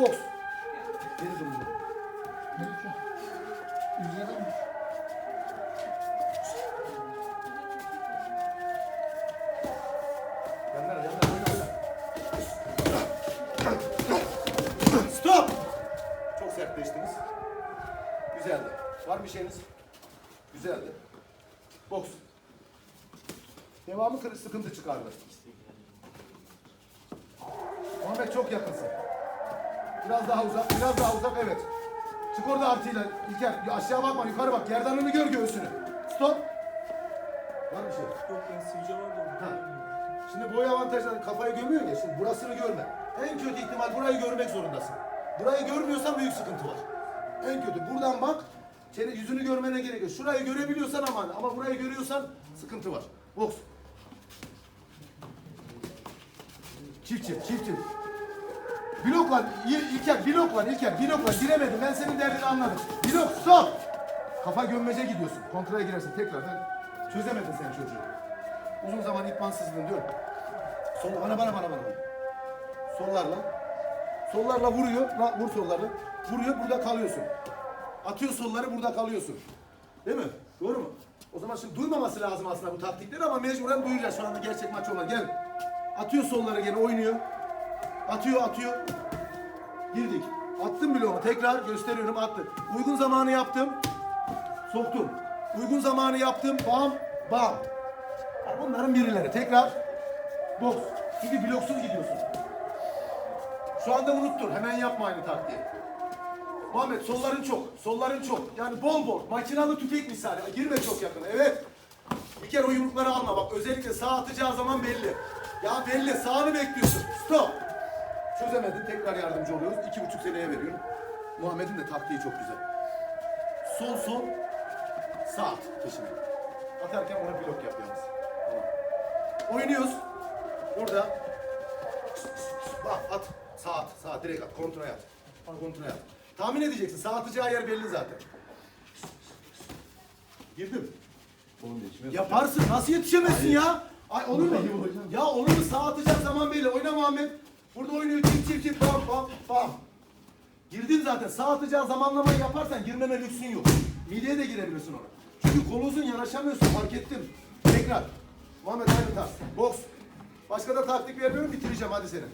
Boks. Geri durun. Üzerinde. Yanlar, yanlar, oyna, oyna. Stop! Çok sertleştiniz. Güzeldi. Var mı bir şeyiniz? Güzeldi. Boks. Devamı sıkıntı çıkardı. Muhammed çok yakınsın. Biraz daha uzak, biraz daha uzak evet. Çık orada artıyla. İlker aşağı bakma, yukarı bak. Gerdanını gör göğsünü. Stop. Var bir şey. Yok ben sivilce var da. Ha. Şimdi boy avantajları kafayı gömüyor ya. Şimdi burasını görme. En kötü ihtimal burayı görmek zorundasın. Burayı görmüyorsan büyük sıkıntı var. En kötü. Buradan bak. Çene yüzünü görmene gerek yok. Şurayı görebiliyorsan aman. Ama burayı görüyorsan sıkıntı var. Boks. Çift çift, çift çift. Blok lan, İ- İlker, blok lan İlker, blok lan. Giremedim, ben senin derdini anladım. Blok, stop! Kafa gömmece gidiyorsun, kontraya girersin tekrardan. Çözemedin sen çocuğu. Uzun zaman itmansızlığın diyorum. Sol, bana bana bana bana. Sollarla. Sollarla vuruyor, la, vur solları. Vuruyor, burada kalıyorsun. Atıyor solları, burada kalıyorsun. Değil mi? Doğru mu? O zaman şimdi duymaması lazım aslında bu taktikleri ama mecburen duyacağız. Şu anda gerçek maç olan. Gel. Atıyor solları gene oynuyor. Atıyor atıyor. Girdik. Attım bloğumu tekrar gösteriyorum attım. Uygun zamanı yaptım. Soktum. Uygun zamanı yaptım. Bam bam. Bunların birileri. Tekrar. Boks. Çünkü bloksuz gidiyorsun. Şu anda unuttun. Hemen yapma aynı taktiği. Muhammed solların çok. Solların çok. Yani bol bol. Makinalı tüfek misali. Girme çok yakına. Evet. Bir kere o yumrukları alma. Bak özellikle sağ atacağı zaman belli. Ya belli. Sağını bekliyorsun. Stop. Çözemedin. Tekrar yardımcı oluyoruz. İki buçuk seneye veriyorum. Muhammed'in de taktiği çok güzel. Sol sol. Sağ at peşine. Atarken ona blok yap yalnız. Tamam. Oynuyoruz. Burada. Bak at. Sağ at. Sağ direkt at. Kontra at. Kontra at. Tahmin edeceksin. Sağ atacağı yer belli zaten. Girdim. Yaparsın. Nasıl yetişemezsin ya? Ay olur mu? Ya olur mu? Sağ atacak zaman belli. Oyna Muhammed. Burada oynuyor. Çift çift çift. Bam bam bam. Girdin zaten. Sağ atacağı zamanlamayı yaparsan girmeme lüksün yok. Mideye de girebilirsin ona. Çünkü kol uzun yanaşamıyorsun. Fark ettim. Tekrar. Muhammed aynı tarz. Boks. Başka da taktik vermiyorum. Bitireceğim. Hadi seni.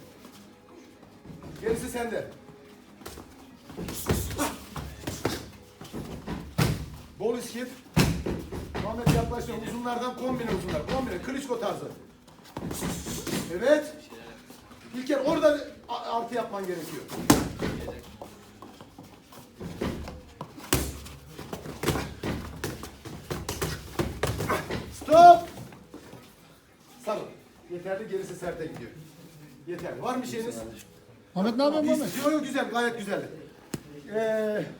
Gerisi sende. Bol iskip. Muhammed yaklaşıyor. Uzunlardan kombine uzunlar. Kombine. Klitschko tarzı. Evet. İlker orada artı yapman gerekiyor. Stop. Sarıl. Yeterli gerisi serte gidiyor. Yeterli. Var mı bir şeyiniz? Ahmet ne yapıyorsun Ahmet? Yok güzel gayet güzeldi. Ee,